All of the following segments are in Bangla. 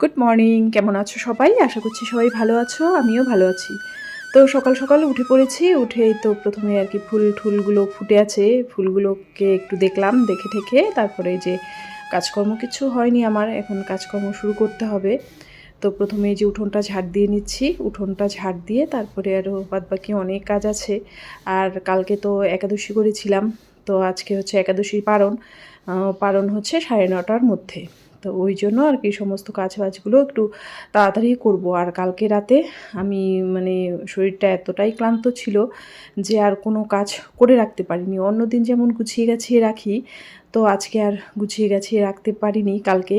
গুড মর্নিং কেমন আছো সবাই? আশা করছি সবাই ভালো আছো, আমিও ভালো আছি। তো সকাল সকাল উঠে পড়েছি, উঠেই তো প্রথমে আর কি ফুল টুলগুলো ফুটে আছে, ফুলগুলোকে একটু দেখলাম, দেখে ঠেকে তারপরে যে কাজকর্ম কিছু হয়নি আমার, এখন কাজকর্ম শুরু করতে হবে। তো প্রথমে যে উঠোনটা ঝাড় দিয়ে নিচ্ছি, উঠোনটা ঝাড় দিয়ে তারপরে আরও বাদ বাকি অনেক কাজ আছে। আর কালকে তো একাদশী করেছিলাম, তো আজকে হচ্ছে একাদশীর পারণ পারণ হচ্ছে সাড়ে নটার মধ্যে। তো ওই জন্য আর কি সমস্ত কাজ বাজগুলো একটু তাড়াতাড়ি করব। আর কালকে রাতে আমি মানে শরীরটা এতটাই ক্লান্ত ছিল যে আর কোনো কাজ করে রাখতে পারিনি। অন্যদিন যেমন গুছিয়ে গাছিয়ে রাখি, তো আজকে আর গুছিয়ে গাছিয়ে রাখতে পারিনি কালকে।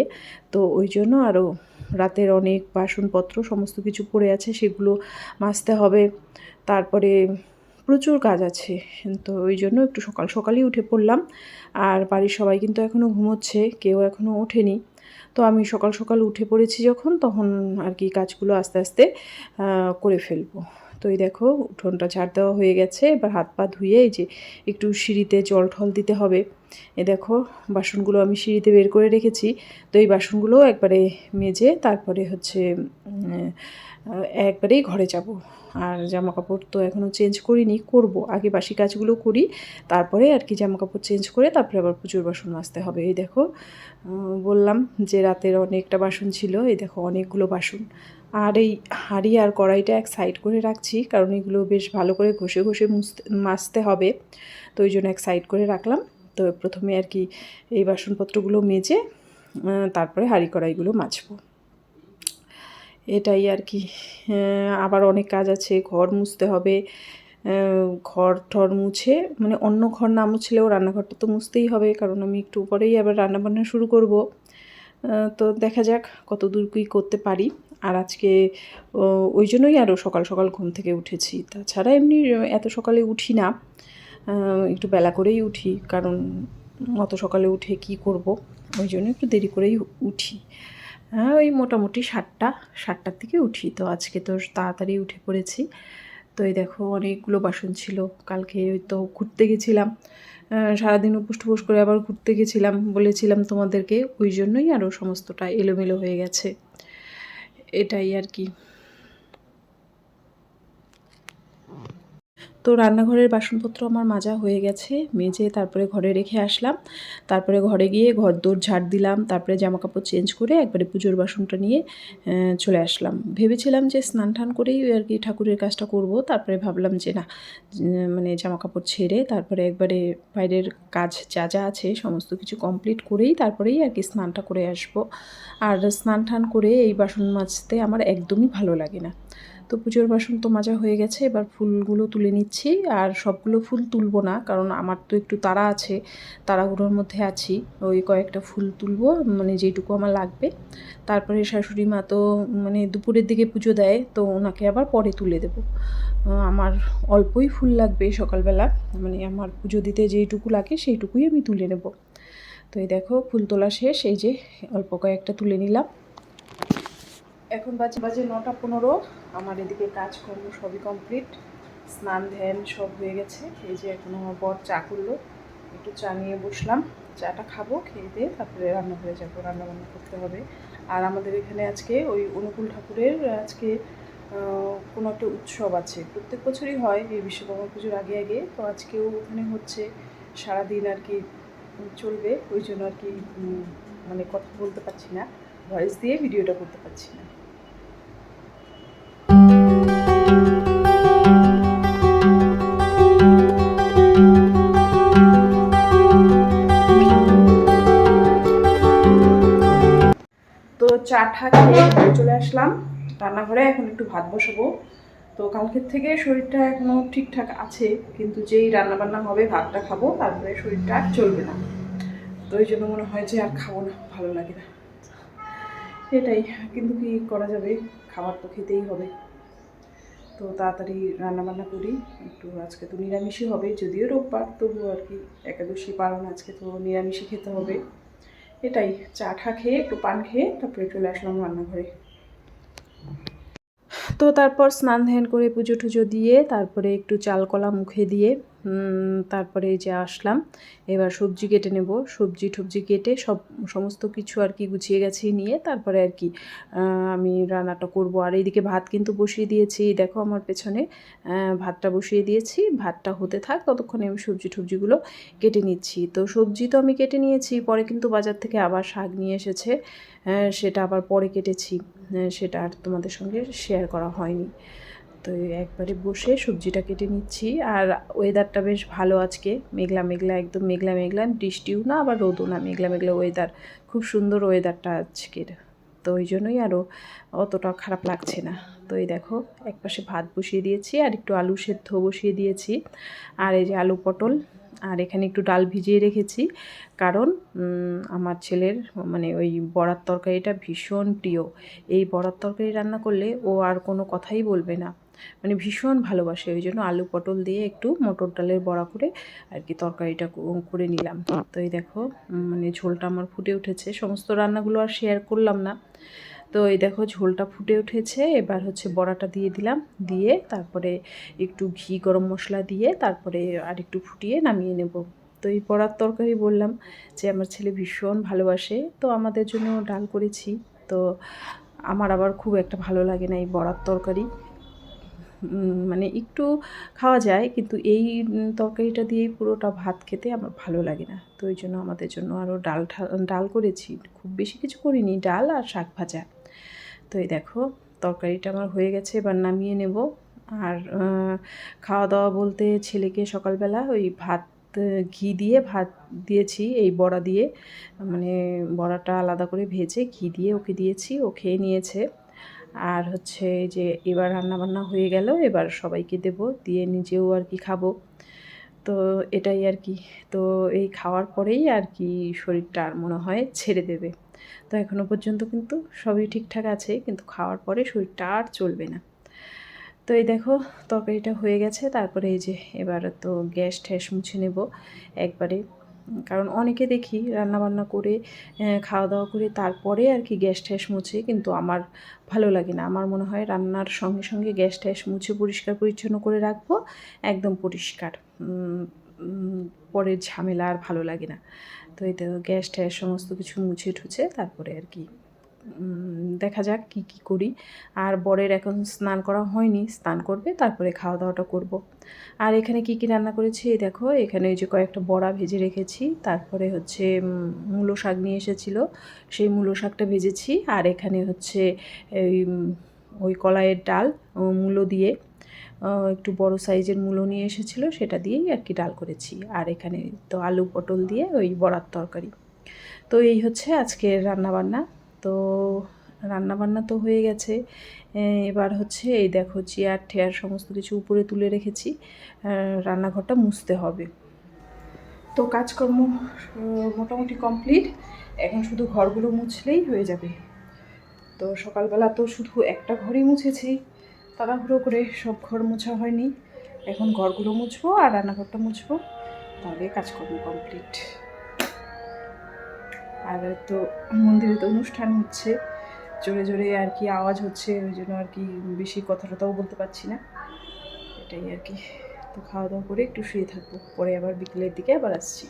তো ওই জন্য আরও রাতের অনেক বাসনপত্র, সমস্ত কিছু পড়ে আছে, সেগুলো মাজতে হবে। তারপরে প্রচুর কাজ আছে, তো ওই জন্য একটু সকাল সকালই উঠে পড়লাম। আর বাড়ির সবাই কিন্তু এখনও ঘুমোচ্ছে, কেউ এখনও ওঠেনি। তো আমি সকাল সকাল উঠে পড়েছি যখন, তখন আর কি কাজগুলো আস্তে আস্তে করে ফেলব। তো এই দেখো, উঠোনটা ছাড় দেওয়া হয়ে গেছে। এবার হাত পা ধুয়ে এই যে একটু সিঁড়িতে জল ঠল দিতে হবে। এ দেখো, বাসনগুলো আমি সিঁড়িতে বের করে রেখেছি। তো এই বাসনগুলো একবারে মেজে, তারপরে হচ্ছে একবারেই ঘরে যাব। আর জামা কাপড় তো এখনও চেঞ্জ করিনি, করব। আগে বাসি কাজগুলো করি, তারপরে আর কি জামা কাপড় চেঞ্জ করে তারপরে আবার প্রচুর বাসন মাজতে হবে। এই দেখো বললাম যে রাতের অনেকটা বাসন ছিল, এই দেখো অনেকগুলো বাসন। আর এই হাঁড়ি আর কড়াইটা এক সাইড করে রাখছি, কারণ এগুলো বেশ ভালো করে ঘষে ঘষে মুছতে, মাজতে হবে। তো ওই জন্য এক সাইড করে রাখলাম। তো প্রথমে আর কি এই বাসনপত্রগুলো মেজে তারপরে হাঁড়ি কড়াইগুলো মাজবো। এটাই আর কি। আবার অনেক কাজ আছে, ঘর মুছতে হবে। ঘর ঠর মুছে মানে অন্য ঘর না মুছলেও রান্নাঘরটা তো মুছতেই হবে, কারণ আমি একটু পরেই আবার রান্নাবান্না শুরু করব। তো দেখা যাক কত দূর কী করতে পারি। আর আজকে ওই জন্যই আরও সকাল সকাল ঘুম থেকে উঠেছি। তাছাড়া এমনি এত সকালে উঠি না। একটু বেলা করেই উঠি, কারণ অত সকালে উঠে কি করব? ওই জন্য একটু দেরি করেই উঠি। হ্যাঁ ওই মোটামুটি সাতটা, সাতটার দিকে উঠি। তো আজকে তো তাড়াতাড়ি উঠে পড়েছি। তো এই দেখো, অনেকগুলো বাসন ছিল। কালকে ওই তো ঘুরতে গেছিলাম। সারাদিন উপোস টুপোস করে আবার ঘুরতে গেছিলাম। বলেছিলাম তোমাদেরকে, ওই জন্যই আরও সমস্তটা এলোমেলো হয়ে গেছে। এটাই আর কি। তো রান্নাঘরের বাসনপত্র আমার মাজা হয়ে গেছে, মেজে তারপরে ঘরে রেখে আসলাম। তারপরে ঘরে গিয়ে ঘর দৌড় ঝাড় দিলাম, তারপরে জামা কাপড় চেঞ্জ করে একবারে পুজোর বাসনটা নিয়ে চলে আসলাম। ভেবেছিলাম যে স্নান টান করেই আর কি ঠাকুরের কাজটা করব, তারপরে ভাবলাম যে না মানে জামা কাপড় ছেড়ে তারপরে একবারে বাইরের কাজ যা যা আছে সমস্ত কিছু কমপ্লিট করেই তারপরেই আর কি স্নানটা করে আসব। আর স্নান টান করে এই বাসন মাজতে আমার একদমই ভালো লাগে না। তো পুজোর বাসন তো মাজা হয়ে গেছে, এবার ফুলগুলো তুলে নিচ্ছি। আর সবগুলো ফুল তুলবো না, কারণ আমার তো একটু তাড়া আছে, তাড়াহুড়োর মধ্যে আছি। ওই কয়েকটা ফুল তুলবো মানে যেটুকু আমার লাগবে। তারপরে শাশুড়ি মা তো মানে দুপুরের দিকে পুজো দেয়, তো ওনাকে আবার পরে তুলে দেবো। আমার অল্পই ফুল লাগবে সকালবেলা মানে আমার পুজো দিতে যেইটুকু লাগে সেইটুকুই আমি তুলে নেব। তো এই দেখো, ফুল তোলা শেষ, এই যে অল্প কয়েকটা তুলে নিলাম। এখন বাজে বাজে নটা পনেরো। আমার এদিকে কাজকর্ম সবই কমপ্লিট স্নান ধ্যান সব হয়ে গেছে। এই যে এখন আমার বর চা করল, একটু চা নিয়ে বসলাম। চাটা খাব, খেয়ে দিয়ে তারপরে রান্নাঘরে যাব। রান্নাবান্না করতে হবে। আর আমাদের এখানে আজকে ওই অনুকূল ঠাকুরের আজকে কোনো একটা উৎসব আছে। প্রত্যেক বছরই হয় এই বিশ্বকর্মা পুজোর আগে আগে। তো আজকেও ওখানে হচ্ছে সারাদিন আর কি চলবে। ওই জন্য আর কি মানে কথা বলতে পারছি না। ভয়েস দিয়ে ভিডিওটা করতে পারছি না। চা খেয়ে চলে আসলাম। রান্নাঘরে এখন একটু ভাত বসাবো। তো কালকের থেকে শরীরটা এখনও ঠিকঠাক আছে, কিন্তু যেই রান্না বান্না হবে, ভাতটা খাব, তারপরে শরীরটা আর চলবে না। তো ওই জন্য মনে হয় যে আর খাব না, ভালো লাগে না। এটাই, কিন্তু কি করা যাবে? খাবার তো খেতেই হবে। তো তাড়াতাড়ি রান্না বান্না করি। একটু আজকে তো নিরামিষই হবে, যদিও রোববার, তবুও আর কি একাদশী পালন, আজকে তো নিরামিষই খেতে হবে। এটাই, চা ঠা খেয়ে একটু পান খেয়ে তারপরে চলে আসলাম রান্নাঘরে। তো তারপর স্নান ধ্যান করে পুজো টুজো দিয়ে তারপরে একটু চালকলা মুখে দিয়ে তারপরে যে আসলাম, এবার সবজি কেটে নেব। সবজি টবজি কেটে সব, সমস্ত কিছু আর কি গুছিয়ে গেছি নিয়ে তারপরে আর কি আমি রান্নাটা করব। আর এইদিকে ভাত কিন্তু বসিয়ে দিয়েছি। দেখো আমার পেছনে ভাতটা বসিয়ে দিয়েছি। ভাতটা হতে থাক, ততক্ষণে আমি সবজি টবজিগুলো কেটে নিচ্ছি। তো সবজি তো আমি কেটে নিয়েছি, পরে কিন্তু বাজার থেকে আবার শাক নিয়ে এসেছে সেটা আবার পরে কেটেছি সেটা আর তোমাদের সঙ্গে শেয়ার করা হয়নি। তো একবারে বসে সবজিটা কেটে নিচ্ছি। আর ওয়েদারটা বেশ ভালো আজকে। মেঘলা মেঘলা, একদম মেঘলা মেঘলা। বৃষ্টিও না, আবার রোদও না। মেঘলা মেঘলা ওয়েদার খুব সুন্দর ওয়েদারটা আজকের। তো ওই জন্যই আরও অতটা খারাপ লাগছে না। তো এই দেখো একপাশে ভাত বসিয়ে দিয়েছি আর একটু আলু সেদ্ধ বসিয়ে দিয়েছি। আর এই যে আলু পটল, আর এখানে একটু ডাল ভিজিয়ে রেখেছি। কারণ আমার ছেলের মানে ওই বড়ার তরকারিটা ভীষণ প্রিয়। এই বড়ার তরকারি রান্না করলে ও আর কোনো কথাই বলবে না। মানে ভীষণ ভালোবাসে, ওই জন্য আলু পটল দিয়ে একটু মটর ডালের বড়া করে আর কি তরকারিটা করে নিলাম। তো এই দেখো মানে ঝোলটা আমার ফুটে উঠেছে, সমস্ত রান্নাগুলো আর শেয়ার করলাম না। তো এই দেখো, ঝোলটা ফুটে উঠেছে, এবার হচ্ছে বড়াটা দিয়ে দিলাম, দিয়ে তারপরে একটু ঘি, গরম মশলা দিয়ে তারপরে আর একটু ফুটিয়ে নামিয়ে নেব। তো এই বড়ার তরকারি বললাম যে, আমার ছেলে ভীষণ ভালোবাসে, তো আমাদের জন্য ডাল করেছি। তো আমার আবার খুব একটা ভালো লাগে না এই বড়ার তরকারি। মানে একটু খাওয়া যায়, কিন্তু এই তরকারিটা দিয়েই পুরোটা ভাত খেতে আমার ভালো লাগে না। তো ওই জন্য আমাদের জন্য আরও ডাল ডাল করেছি। খুব বেশি কিছু করিনি, ডাল আর শাক ভাজা। তো এই দেখো, তরকারিটা আমার হয়ে গেছে, এবার নামিয়ে নেব। আর খাওয়া দাওয়া বলতে ছেলেকে সকালবেলা ওই ভাত, ঘি দিয়ে ভাত দিয়েছি, এই বড়া দিয়ে। মানে বড়াটা আলাদা করে ভেজে ঘি দিয়ে ওকে দিয়েছি, ও খেয়ে নিয়েছে। আর হচ্ছে যে এবার রান্নাবান্না হয়ে গেল, এবার সবাইকে দেব, দিয়ে নিজেও আর কি খাব। তো এটাই আর কি। তো এই খাওয়ার পরেই আর কি শরীরটা আর মনে হয় ছেড়ে দেবে। তো এখনও পর্যন্ত কিন্তু সবই ঠিকঠাক আছে, কিন্তু খাওয়ার পরে শরীরটা আর চলবে না। তো এই দেখো, তরকারিটা হয়ে গেছে, তারপরে এই যে এবার তো গ্যাস ট্যাস মুছে নেব। একবারে কারণ অনেকে দেখি রান্নাবান্না করে খাওয়া দাওয়া করে তারপরে আর কি গ্যাস ট্যাস মুছে, কিন্তু আমার ভালো লাগে না। আমার মনে হয় রান্নার সঙ্গে সঙ্গে গ্যাস ট্যাস মুছে পরিষ্কার পরিচ্ছন্ন করে রাখব, একদম পরিষ্কার। পরের ঝামেলা আর ভালো লাগে না। তো এতে গ্যাস ট্যাস সমস্ত কিছু মুছে ঠুছে তারপরে আর কি দেখা যাক কি কি করি। আর বরের এখন স্নান করা হয়নি, স্নান করবে, তারপরে খাওয়া দাওয়াটা করব। আর এখানে কি কি রান্না করেছি? দেখো, এখানে ওই যে কয়েকটা বড়া ভেজে রেখেছি, তারপরে হচ্ছে মূলো শাক নিয়ে এসেছিল, সেই মূলো শাকটা ভেজেছি। আর এখানে হচ্ছে ওই কলাইয়ের ডাল মূলো দিয়ে একটু বড় সাইজের মূলো নিয়ে এসেছিল, সেটা দিয়েই আর কি ডাল করেছি। আর এখানে তো আলু পটল দিয়ে ওই বড়ার তরকারি। তো এই হচ্ছে আজকের রান্নাবান্না। তো রান্নাবান্না তো হয়ে গেছে। এবার হচ্ছে এই দেখো চেয়ার ঠেয়ার সমস্ত কিছু উপরে তুলে রেখেছি। রান্নাঘরটা মুছতে হবে। তো কাজকর্ম মোটামুটি কমপ্লিট। এখন শুধু ঘরগুলো মুছলেই হয়ে যাবে। তো সকালবেলা তো শুধু একটা ঘরই মুছেছি। তাড়াহুড়ো করে সব ঘর মোছা হয়নি। এখন ঘরগুলো মুছবো আর রান্নাঘরটা মুছবো। তাহলে কাজকর্ম কমপ্লিট। আর তো মন্দিরে তো অনুষ্ঠান হচ্ছে। জোরে জোরে আর কি আওয়াজ হচ্ছে, ওই জন্য আর কি বেশি কথা টথাও বলতে পারছি না। এটাই আর কি। তো খাওয়া দাওয়া করে একটু শুয়ে থাকব, পরে আবার বিকেলের দিকে আবার আসছি।